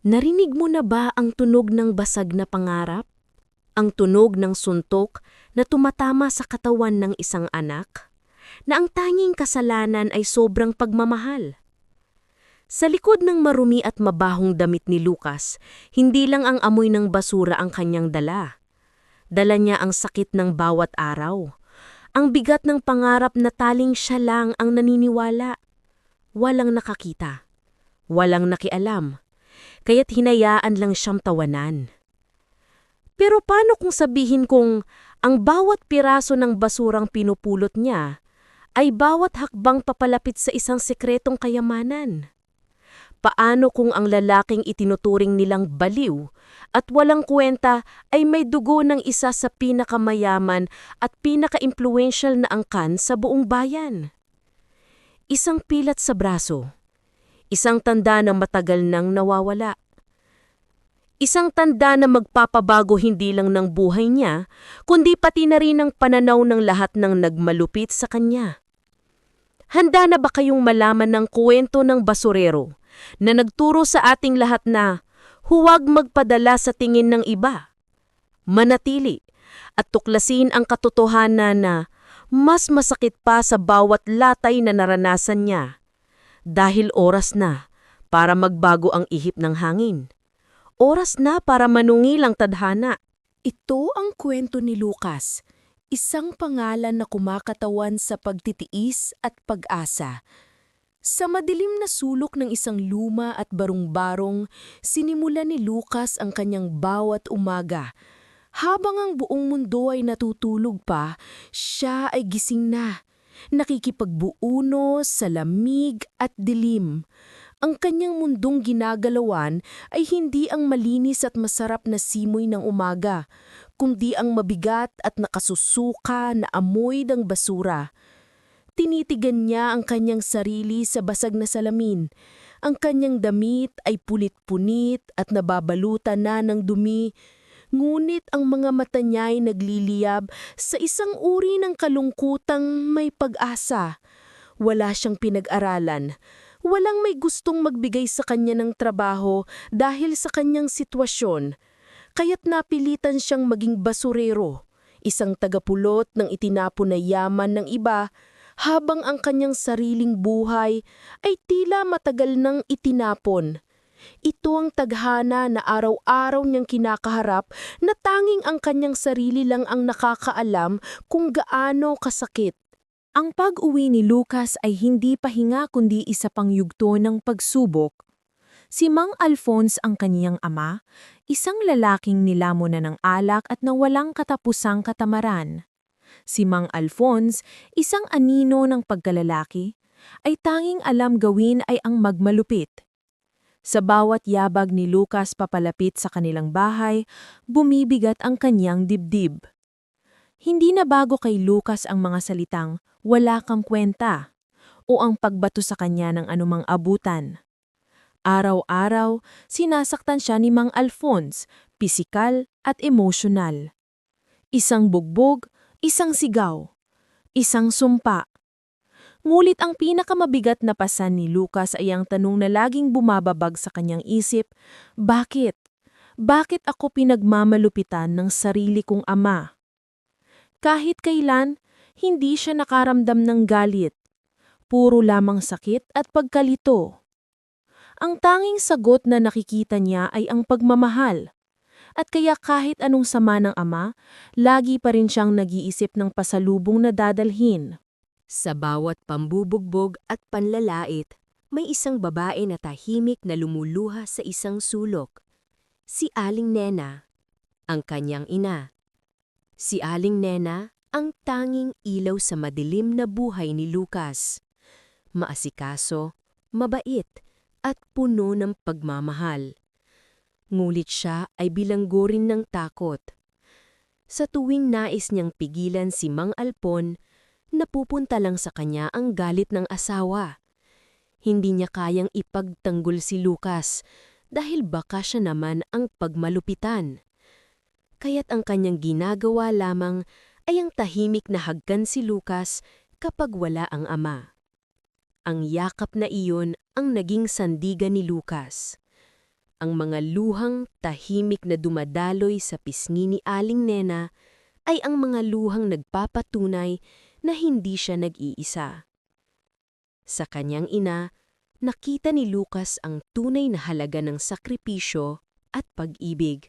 Narinig mo na ba ang tunog ng basag na pangarap? Ang tunog ng suntok na tumatama sa katawan ng isang anak? Na ang tanging kasalanan ay sobrang pagmamahal? Sa likod ng marumi at mabahong damit ni Lucas, hindi lang ang amoy ng basura ang kanyang dala. Dala niya ang sakit ng bawat araw. Ang bigat ng pangarap na taling siya lang ang naniniwala. Walang nakakita. Walang nakialam. Kaya't hinayaan lang siyang tawanan. Pero paano kung sabihin kong ang bawat piraso ng basurang pinupulot niya ay bawat hakbang papalapit sa isang sekretong kayamanan? Paano kung ang lalaking itinuturing nilang baliw at walang kwenta ay may dugo ng isa sa pinakamayaman at pinaka-impluential na angkan sa buong bayan? Isang pilat sa braso. Isang tanda na matagal nang nawawala. Isang tanda na magpapabago hindi lang ng buhay niya, kundi pati na rin ang pananaw ng lahat ng nagmalupit sa kanya. Handa na ba kayong malaman ng kwento ng basurero na nagturo sa ating lahat na huwag magpadala sa tingin ng iba? Manatili at tuklasin ang katotohanan na mas masakit pa sa bawat latay na naranasan niya dahil oras na para magbago ang ihip ng hangin. Oras na para manungil ang tadhana. Ito ang kwento ni Lucas, isang pangalan na kumakatawan sa pagtitiis at pag-asa. Sa madilim na sulok ng isang luma at barong-barong, sinimula ni Lucas ang kanyang bawat umaga. Habang ang buong mundo ay natutulog pa, siya ay gising na nakikipagbuuno sa lamig at dilim. Ang kanyang mundong ginagalawan ay hindi ang malinis at masarap na simoy ng umaga, kundi ang mabigat at nakasusuka na amoy ng basura. Tinitigan niya ang kanyang sarili sa basag na salamin. Ang kanyang damit ay punit-punit at nababalutan na ng dumi, Ngunit ang mga mata niya ay nagliliyab sa isang uri ng kalungkutang may pag-asa. Wala siyang pinag-aralan. Walang may gustong magbigay sa kanya ng trabaho dahil sa kanyang sitwasyon. Kaya't napilitan siyang maging basurero, isang tagapulot ng itinapon na yaman ng iba habang ang kanyang sariling buhay ay tila matagal nang itinapon. Ito ang tadhana na araw-araw niyang kinakaharap na tanging ang kanyang sarili lang ang nakakaalam kung gaano kasakit. Ang pag-uwi ni Lucas ay hindi pahinga kundi isa pang yugto ng pagsubok. Si Mang Alphonse ang kaniyang ama, isang lalaking nilamon na ng alak at na walang katapusang katamaran. Si Mang Alphonse, isang anino ng pagkalalaki, ay tanging alam gawin ay ang magmalupit. Sa bawat yabag ni Lucas papalapit sa kanilang bahay, bumibigat ang kanyang dibdib. Hindi na bago kay Lucas ang mga salitang, wala kang kwenta, o ang pagbato sa kanya ng anumang abutan. Araw-araw, sinasaktan siya ni Mang Alphonse, pisikal at emosyonal. Isang bugbog, isang sigaw, isang sumpa, Ngulit ang pinakamabigat na pasan ni Lucas ay ang tanong na laging bumababag sa kanyang isip, Bakit? Bakit ako pinagmamalupitan ng sarili kong ama? Kahit kailan, hindi siya nakaramdam ng galit. Puro lamang sakit at pagkalito. Ang tanging sagot na nakikita niya ay ang pagmamahal. At kaya kahit anong sama ng ama, lagi pa rin siyang nag-iisip ng pasalubong na dadalhin. Sa bawat pambubugbog at panlalait, may isang babae na tahimik na lumuluha sa isang sulok. Si Aling Nena, ang kanyang ina. Si Aling Nena ang tanging ilaw sa madilim na buhay ni Lucas. Maasikaso, mabait, at puno ng pagmamahal. Ngulit siya ay bilanggo rin ng takot. Sa tuwing nais niyang pigilan si Mang Alpon, napupunta lang sa kanya ang galit ng asawa. Hindi niya kayang ipagtanggol si Lucas dahil baka siya naman ang pagmalupitan. Kaya't ang kanyang ginagawa lamang ay ang tahimik na hagkan si Lucas kapag wala ang ama. Ang yakap na iyon ang naging sandigan ni Lucas. Ang mga luhang tahimik na dumadaloy sa pisngi ni Aling Nena ay ang mga luhang nagpapatunay na hindi siya nag-iisa. Sa kanyang ina, nakita ni Lucas ang tunay na halaga ng sakripisyo at pag-ibig.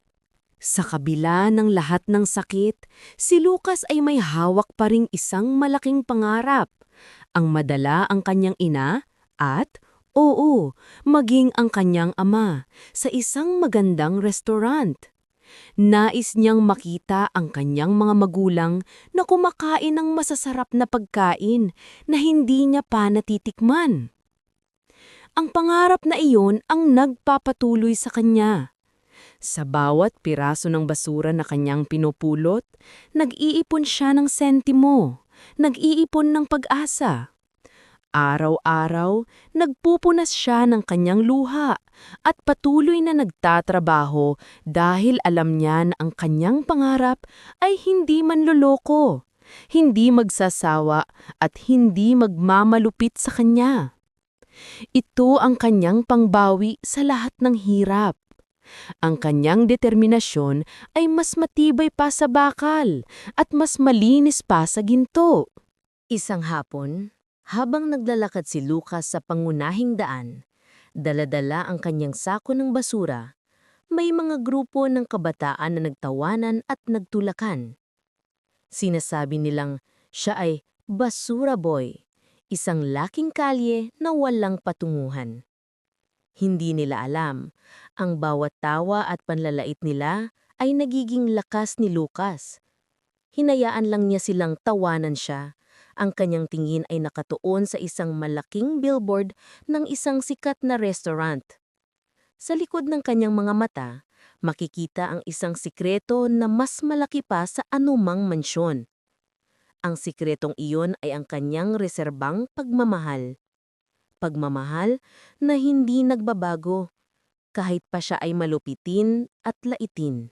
Sa kabila ng lahat ng sakit, si Lucas ay may hawak pa ring isang malaking pangarap. Ang madala ang kanyang ina at, oo, maging ang kanyang ama sa isang magandang restaurant. Nais niyang makita ang kanyang mga magulang na kumakain ng masasarap na pagkain na hindi niya pa natitikman. Ang pangarap na iyon ang nagpapatuloy sa kanya. Sa bawat piraso ng basura na kanyang pinupulot, nag-iipon siya ng sentimo, nag-iipon ng pag-asa. Araw-araw, nagpupunas siya ng kanyang luha at patuloy na nagtatrabaho dahil alam niya na ang kanyang pangarap ay hindi manloloko, hindi magsasawa at hindi magmamalupit sa kanya. Ito ang kanyang pangbawi sa lahat ng hirap. Ang kanyang determinasyon ay mas matibay pa sa bakal at mas malinis pa sa ginto. Isang hapon, habang naglalakad si Lucas sa pangunahing daan, daladala ang kanyang sako ng basura, may mga grupo ng kabataan na nagtawanan at nagtulakan. Sinasabi nilang siya ay basura boy, isang laking kalye na walang patunguhan. Hindi nila alam, ang bawat tawa at panlalait nila ay nagiging lakas ni Lucas. Hinayaan lang niya silang tawanan siya ang kanyang tingin ay nakatuon sa isang malaking billboard ng isang sikat na restaurant. Sa likod ng kanyang mga mata, makikita ang isang sikreto na mas malaki pa sa anumang mansyon. Ang sikretong iyon ay ang kanyang reserbang pagmamahal. Pagmamahal na hindi nagbabago, kahit pa siya ay malupitin at laitin.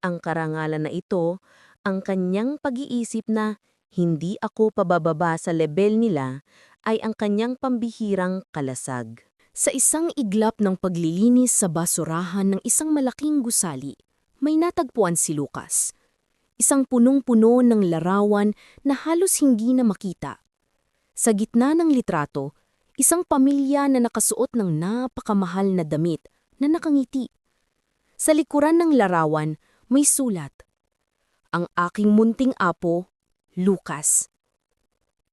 Ang karangalan na ito, ang kanyang pag-iisip na hindi ako pabababa sa level nila ay ang kanyang pambihirang kalasag. Sa isang iglap ng paglilinis sa basurahan ng isang malaking gusali, may natagpuan si Lucas. Isang punong-puno ng larawan na halos hindi na makita. Sa gitna ng litrato, isang pamilya na nakasuot ng napakamahal na damit na nakangiti. Sa likuran ng larawan, may sulat. Ang aking munting apo Lucas.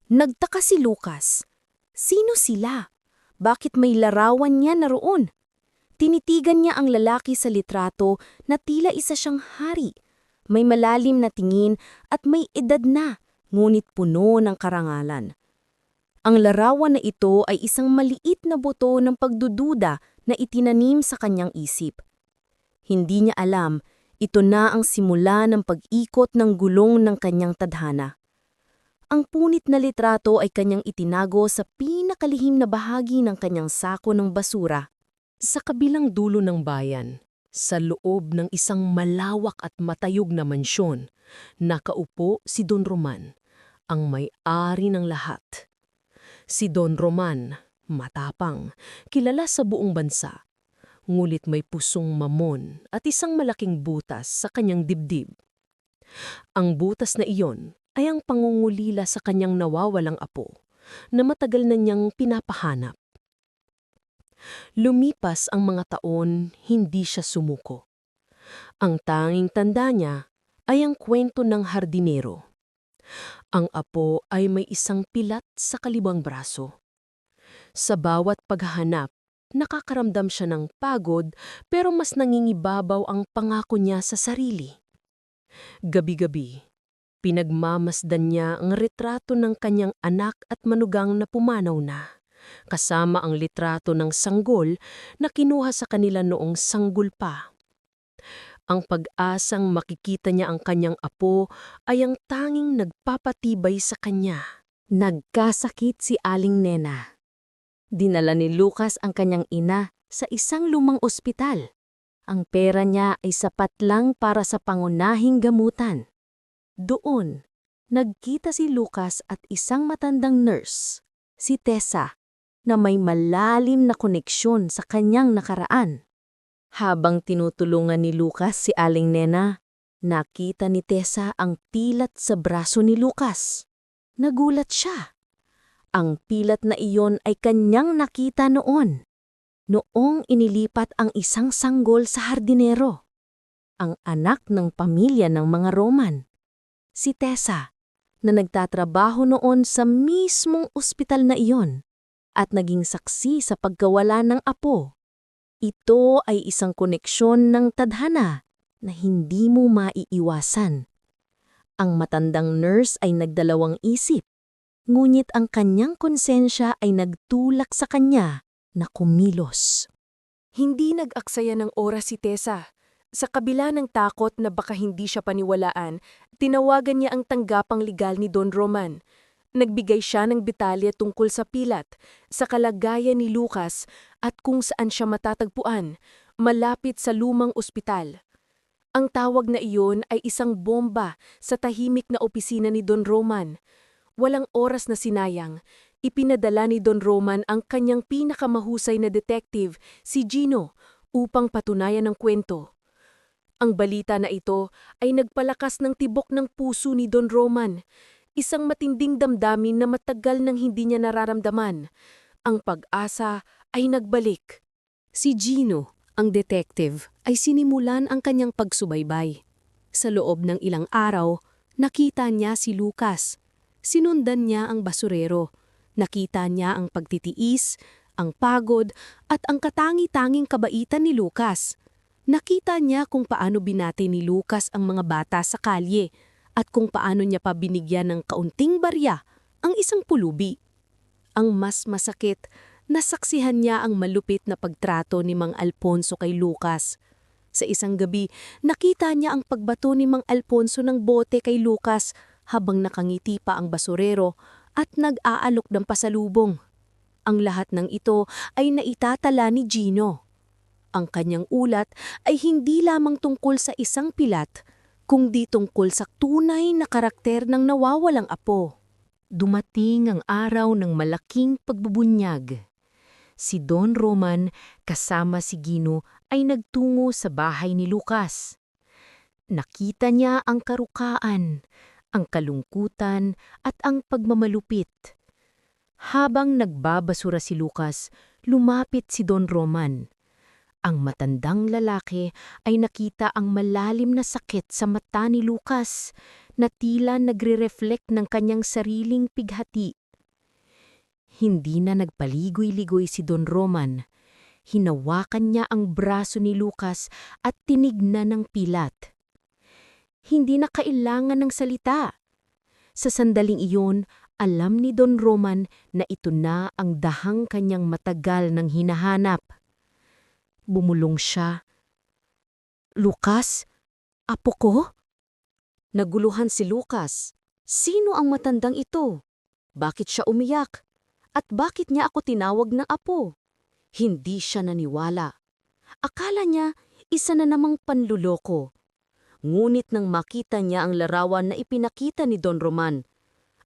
Nagtaka si Lucas. Sino sila? Bakit may larawan niya naroon? Tinitigan niya ang lalaki sa litrato na tila isa siyang hari. May malalim na tingin at may edad na, ngunit puno ng karangalan. Ang larawan na ito ay isang maliit na buto ng pagdududa na itinanim sa kanyang isip. Hindi niya alam ito na ang simula ng pag-ikot ng gulong ng kanyang tadhana. Ang punit na litrato ay kanyang itinago sa pinakalihim na bahagi ng kanyang sako ng basura. Sa kabilang dulo ng bayan, sa loob ng isang malawak at matayog na mansyon, nakaupo si Don Roman, ang may-ari ng lahat. Si Don Roman, matapang, kilala sa buong bansa ngulit may pusong mamon at isang malaking butas sa kanyang dibdib. Ang butas na iyon ay ang pangungulila sa kanyang nawawalang apo na matagal na niyang pinapahanap. Lumipas ang mga taon, hindi siya sumuko. Ang tanging tanda niya ay ang kwento ng hardinero. Ang apo ay may isang pilat sa kalibang braso. Sa bawat paghahanap, nakakaramdam siya ng pagod pero mas nangingibabaw ang pangako niya sa sarili. Gabi-gabi, pinagmamasdan niya ang retrato ng kanyang anak at manugang na pumanaw na, kasama ang litrato ng sanggol na kinuha sa kanila noong sanggol pa. Ang pag-asang makikita niya ang kanyang apo ay ang tanging nagpapatibay sa kanya. Nagkasakit si Aling Nena Dinala ni Lucas ang kanyang ina sa isang lumang ospital. Ang pera niya ay sapat lang para sa pangunahing gamutan. Doon, nagkita si Lucas at isang matandang nurse, si Tessa, na may malalim na koneksyon sa kanyang nakaraan. Habang tinutulungan ni Lucas si Aling Nena, nakita ni Tessa ang pilat sa braso ni Lucas. Nagulat siya. Ang pilat na iyon ay kanyang nakita noon. Noong inilipat ang isang sanggol sa hardinero. Ang anak ng pamilya ng mga Roman. Si Tessa, na nagtatrabaho noon sa mismong ospital na iyon at naging saksi sa pagkawala ng apo. Ito ay isang koneksyon ng tadhana na hindi mo maiiwasan. Ang matandang nurse ay nagdalawang isip, ngunit ang kanyang konsensya ay nagtulak sa kanya na kumilos. Hindi nag-aksaya ng oras si Tessa. Sa kabila ng takot na baka hindi siya paniwalaan, tinawagan niya ang tanggapang legal ni Don Roman. Nagbigay siya ng detalye tungkol sa pilat, sa kalagayan ni Lucas at kung saan siya matatagpuan, malapit sa lumang ospital. Ang tawag na iyon ay isang bomba sa tahimik na opisina ni Don Roman. Walang oras na sinayang, ipinadala ni Don Roman ang kanyang pinakamahusay na detective, si Gino, upang patunayan ang kwento. Ang balita na ito ay nagpalakas ng tibok ng puso ni Don Roman, isang matinding damdamin na matagal nang hindi niya nararamdaman. Ang pag-asa ay nagbalik. Si Gino, ang detective, ay sinimulan ang kanyang pagsubaybay. Sa loob ng ilang araw, nakita niya si Lucas. Sinundan niya ang basurero. Nakita niya ang pagtitiis, ang pagod, at ang katangi-tanging kabaitan ni Lucas. Nakita niya kung paano binati ni Lucas ang mga bata sa kalye at kung paano niya pa binigyan ng kaunting barya ang isang pulubi. Ang mas masakit, nasaksihan niya ang malupit na pagtrato ni Mang Alfonso kay Lucas. Sa isang gabi, nakita niya ang pagbato ni Mang Alfonso ng bote kay Lucas habang nakangiti pa ang basurero at nag-aalok ng pasalubong. Ang lahat ng ito ay naitatala ni Gino. Ang kanyang ulat ay hindi lamang tungkol sa isang pilat, kundi tungkol sa tunay na karakter ng nawawalang apo. Dumating ang araw ng malaking pagbubunyag. Si Don Roman kasama si Gino ay nagtungo sa bahay ni Lucas. Nakita niya ang karukaan, ang kalungkutan at ang pagmamalupit. Habang nagbabasura si Lucas, lumapit si Don Roman. Ang matandang lalaki ay nakita ang malalim na sakit sa mata ni Lucas na tila nagre-reflect ng kanyang sariling pighati. Hindi na nagpaligoy-ligoy si Don Roman. Hinawakan niya ang braso ni Lucas at tinignan ng pilat. Hindi na kailangan ng salita. Sa sandaling iyon, alam ni Don Roman na ito na ang dahang kanyang matagal ng hinahanap. Bumulong siya. Lucas? Apo ko? Naguluhan si Lucas. Sino ang matandang ito? Bakit siya umiyak? At bakit niya ako tinawag na apo? Hindi siya naniwala. Akala niya isa na namang panluloko. Ngunit nang makita niya ang larawan na ipinakita ni Don Roman,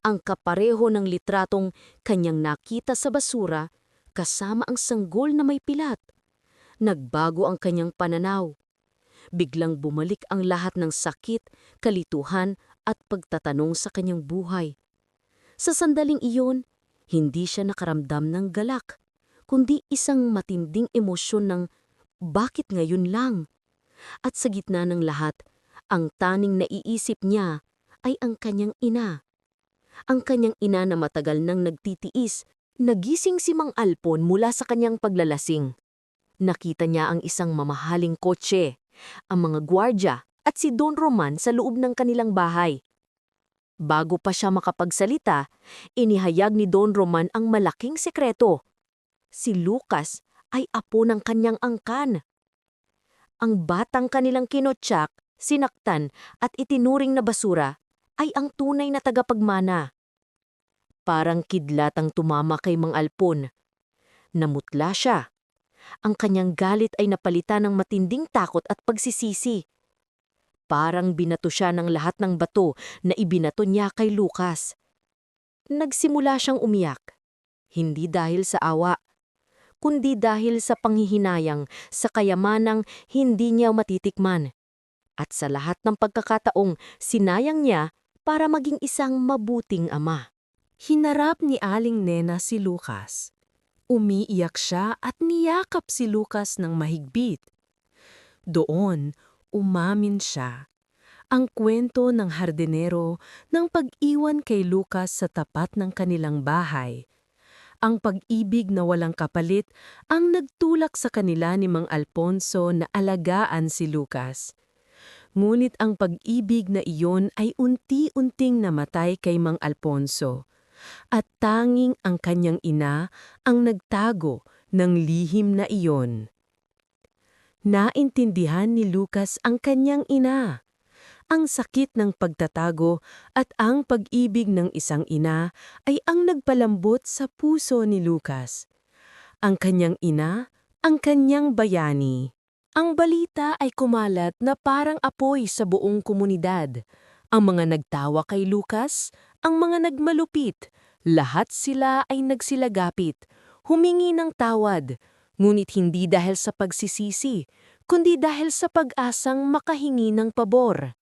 ang kapareho ng litratong kanyang nakita sa basura kasama ang sanggol na may pilat, Nagbago ang kanyang pananaw. Biglang bumalik ang lahat ng sakit, kalituhan at pagtatanong sa kanyang buhay. Sa sandaling iyon, hindi siya nakaramdam ng galak, kundi isang matinding emosyon ng bakit ngayon lang? At sa gitna ng lahat, ang taning naiisip niya ay ang kanyang ina. Ang kanyang ina na matagal nang nagtitiis, nagising si Mang Alpon mula sa kanyang paglalasing. Nakita niya ang isang mamahaling kotse, ang mga gwardya at si Don Roman sa loob ng kanilang bahay. Bago pa siya makapagsalita, inihayag ni Don Roman ang malaking sekreto. Si Lucas ay apo ng kanyang angkan. Ang batang kanilang kinotsak, sinaktan at itinuring na basura ay ang tunay na tagapagmana. Parang kidlatang tumama kay Mang Alpon. Namutla siya ang kanyang galit ay napalitan ng matinding takot at pagsisisi. Parang binato siya ng lahat ng bato na ibinato niya kay Lucas. Nagsimula siyang umiyak. Hindi dahil sa awa, kundi dahil sa panghihinayang sa kayamanang hindi niya matitikman. At sa lahat ng pagkakataong sinayang niya para maging isang mabuting ama. Hinarap ni Aling Nena si Lucas. Umiiyak siya at niyakap si Lucas ng mahigpit. Doon, umamin siya. Ang kwento ng hardinero ng pag-iwan kay Lucas sa tapat ng kanilang bahay. Ang pag-ibig na walang kapalit ang nagtulak sa kanila ni Mang Alfonso na alagaan si Lucas. Ngunit ang pag-ibig na iyon ay unti-unting namatay kay Mang Alfonso. At tanging ang kanyang ina ang nagtago ng lihim na iyon. Naintindihan ni Lucas ang kanyang ina. Ang sakit ng pagtatago at ang pag-ibig ng isang ina ay ang nagpalambot sa puso ni Lucas. Ang kanyang ina, ang kanyang bayani. Ang balita ay kumalat na parang apoy sa buong komunidad. Ang mga nagtawa kay Lucas, ang mga nagmalupit, lahat sila ay nagsilagapit, humingi ng tawad, ngunit hindi dahil sa pagsisisi, kundi dahil sa pag-asang makahingi ng pabor.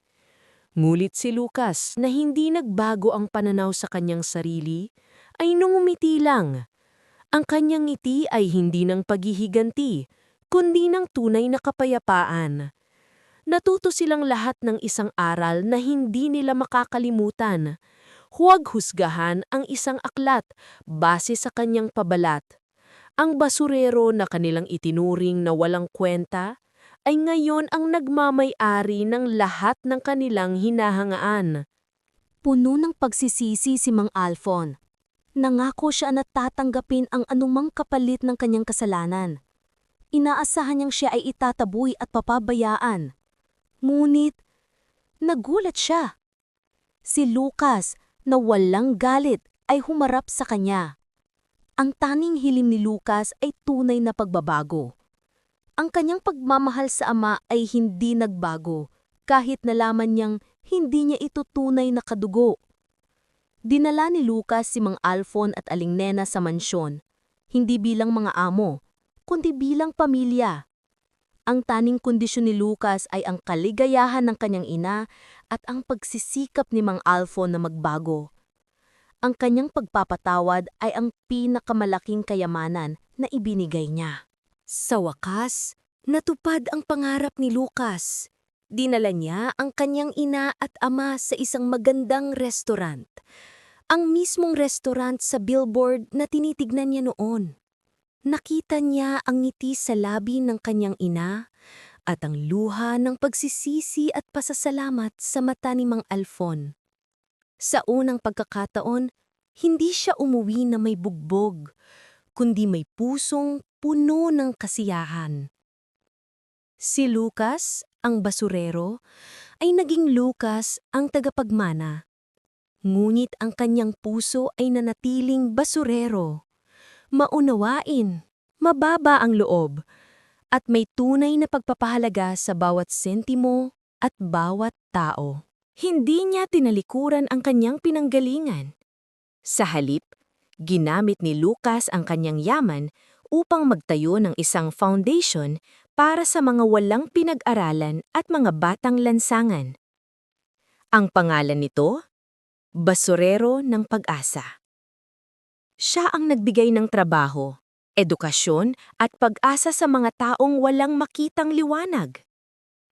Ngulit si Lucas na hindi nagbago ang pananaw sa kanyang sarili, ay nung umiti lang. Ang kanyang ngiti ay hindi ng paghihiganti, kundi ng tunay na kapayapaan. Natuto silang lahat ng isang aral na hindi nila makakalimutan. Huwag husgahan ang isang aklat base sa kanyang pabalat. Ang basurero na kanilang itinuring na walang kwenta ay ngayon ang nagmamay-ari ng lahat ng kanilang hinahangaan. Puno ng pagsisisi si Mang Alfon. Nangako siya na tatanggapin ang anumang kapalit ng kanyang kasalanan. Inaasahan niyang siya ay itataboy at papabayaan. Ngunit, nagulat siya. Si Lucas, na walang galit, ay humarap sa kanya. Ang taning hilim ni Lucas ay tunay na pagbabago. Ang kanyang pagmamahal sa ama ay hindi nagbago, kahit nalaman niyang hindi niya ito tunay na kadugo. Dinala ni Lucas si Mang Alfon at Aling Nena sa mansyon, hindi bilang mga amo, kundi bilang pamilya. Ang taning kondisyon ni Lucas ay ang kaligayahan ng kanyang ina at ang pagsisikap ni Mang Alfon na magbago. Ang kanyang pagpapatawad ay ang pinakamalaking kayamanan na ibinigay niya. Sa wakas, natupad ang pangarap ni Lucas. Dinala niya ang kanyang ina at ama sa isang magandang restaurant. Ang mismong restaurant sa billboard na tinitignan niya noon. Nakita niya ang ngiti sa labi ng kanyang ina at ang luha ng pagsisisi at pasasalamat sa mata ni Mang Alfon. Sa unang pagkakataon, hindi siya umuwi na may bugbog, kundi may pusong puno ng kasiyahan. Si Lucas, ang basurero, ay naging Lucas ang tagapagmana. Ngunit ang kanyang puso ay nanatiling basurero. Maunawain, mababa ang loob, at may tunay na pagpapahalaga sa bawat sentimo at bawat tao. Hindi niya tinalikuran ang kanyang pinanggalingan. Sa halip, ginamit ni Lucas ang kanyang yaman upang magtayo ng isang foundation para sa mga walang pinag-aralan at mga batang lansangan. Ang pangalan nito, Basurero ng Pag-asa. Siya ang nagbigay ng trabaho, edukasyon at pag-asa sa mga taong walang makitang liwanag.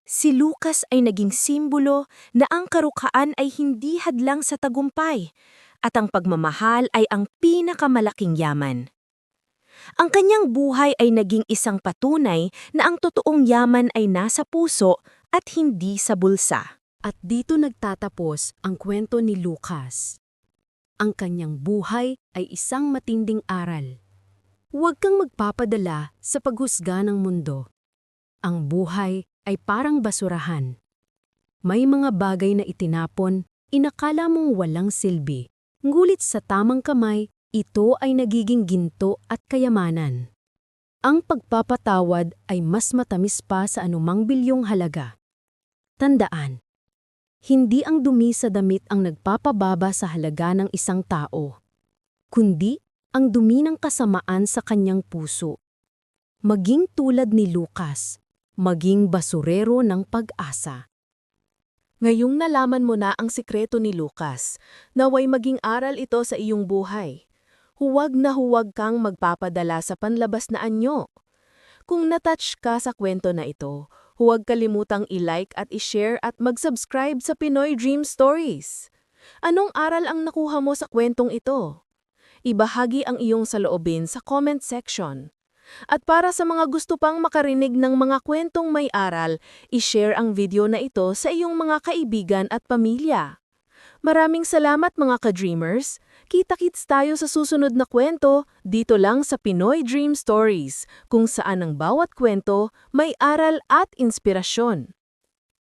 Si Lucas ay naging simbolo na ang karukhaan ay hindi hadlang sa tagumpay at ang pagmamahal ay ang pinakamalaking yaman. Ang kanyang buhay ay naging isang patunay na ang totoong yaman ay nasa puso at hindi sa bulsa. At dito nagtatapos ang kwento ni Lucas. Ang kanyang buhay ay isang matinding aral. Huwag kang magpapadala sa paghusga ng mundo. Ang buhay ay parang basurahan. May mga bagay na itinapon, inakala mong walang silbi. Ngulit sa tamang kamay, ito ay nagiging ginto at kayamanan. Ang pagpapatawad ay mas matamis pa sa anumang bilyong halaga. Tandaan, hindi ang dumi sa damit ang nagpapababa sa halaga ng isang tao, kundi ang dumi ng kasamaan sa kanyang puso. maging tulad ni Lucas, maging basurero ng pag-asa. Ngayong nalaman mo na ang sikreto ni Lucas, naway maging aral ito sa iyong buhay. Huwag na huwag kang magpapadala sa panlabas na anyo. Kung natouch ka sa kwento na ito, huwag kalimutang i-like at i-share at mag-subscribe sa Pinoy Dream Stories. Anong aral ang nakuha mo sa kwentong ito? Ibahagi ang iyong saloobin sa comment section. At para sa mga gusto pang makarinig ng mga kwentong may aral, i-share ang video na ito sa iyong mga kaibigan at pamilya. Maraming salamat mga ka-dreamers. Kita-kits tayo sa susunod na kwento dito lang sa Pinoy Dream Stories, kung saan ang bawat kwento may aral at inspirasyon.